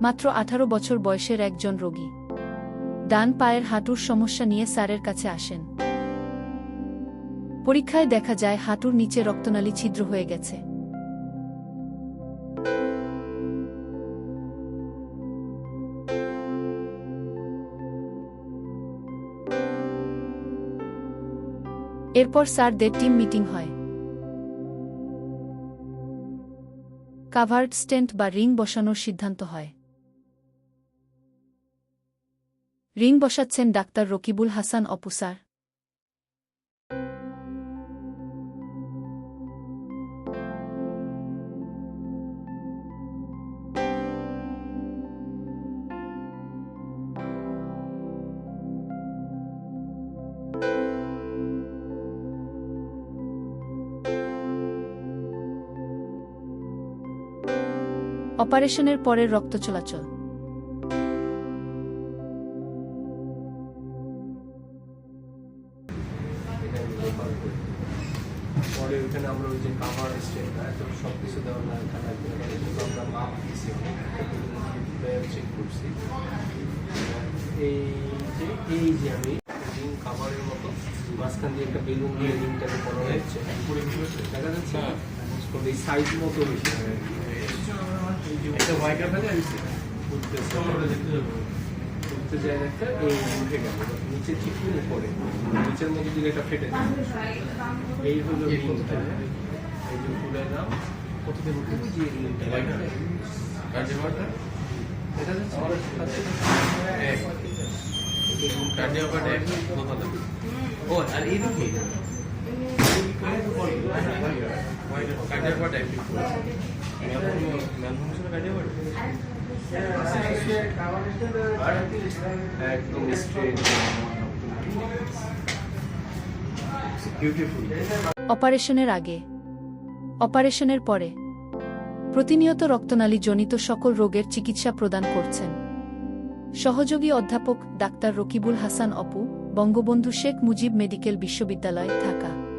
মাত্র আঠারো বছর বয়সের একজন রোগী। ডান পায়ের হাঁটুর সমস্যা নিয়ে স্যারের কাছে আসেন। পরীক্ষায় দেখা যায় হাঁটুর নিচে রক্তনালী ছিদ্র হয়ে গেছে। এরপর স্যারদের টিম মিটিং হয়। কাভার্ড স্টেন্ট বা রিং বসানোর সিদ্ধান্ত হয়। রিং বসাচ্ছেন ডাক্তার রকিবুল হাসান অপুসার। অপারেশনের পরের রক্ত চলাচল পরে ওইখানে আমরা ওই যে কাভার স্টেটটা তো সব কিছু দেওয়া না এখানে আমরা মাপ দিয়েছি চেক করছি। এই যে এই যে আমি রিং কাভারের মতো মাঝখান দিয়ে একটা বেলুন দিয়ে রিংটাকে করা হয়েছে। দেখা যাচ্ছে তবে এই সাইজ মতো হয়েছে একটা হোয়াইট ফেলে দিচ্ছি একটা এই উঠে গেল। নিচে চিকুনে পড়ে নিচের মধ্যে দিকে এটা ফেটে যায়। এই হলো রিংটা এই যে ফুলে নাম। কত দেবো যে রিংটা কার্ডিওভারটা এটা ও আর এই দিকে? কার্ডিওভার এক। ম্যালফাংশন কার্ডিওভার অপারেশনের আগে, অপারেশনের পরে, প্রতিনিয়ত রক্তনালী জনিত সকল রোগের চিকিৎসা প্রদান করছেন। সহযোগী অধ্যাপক ডাক্তার রকিবুল হাসান অপু, বঙ্গবন্ধু শেখ মুজিব মেডিকেল বিশ্ববিদ্যালয় ঢাকা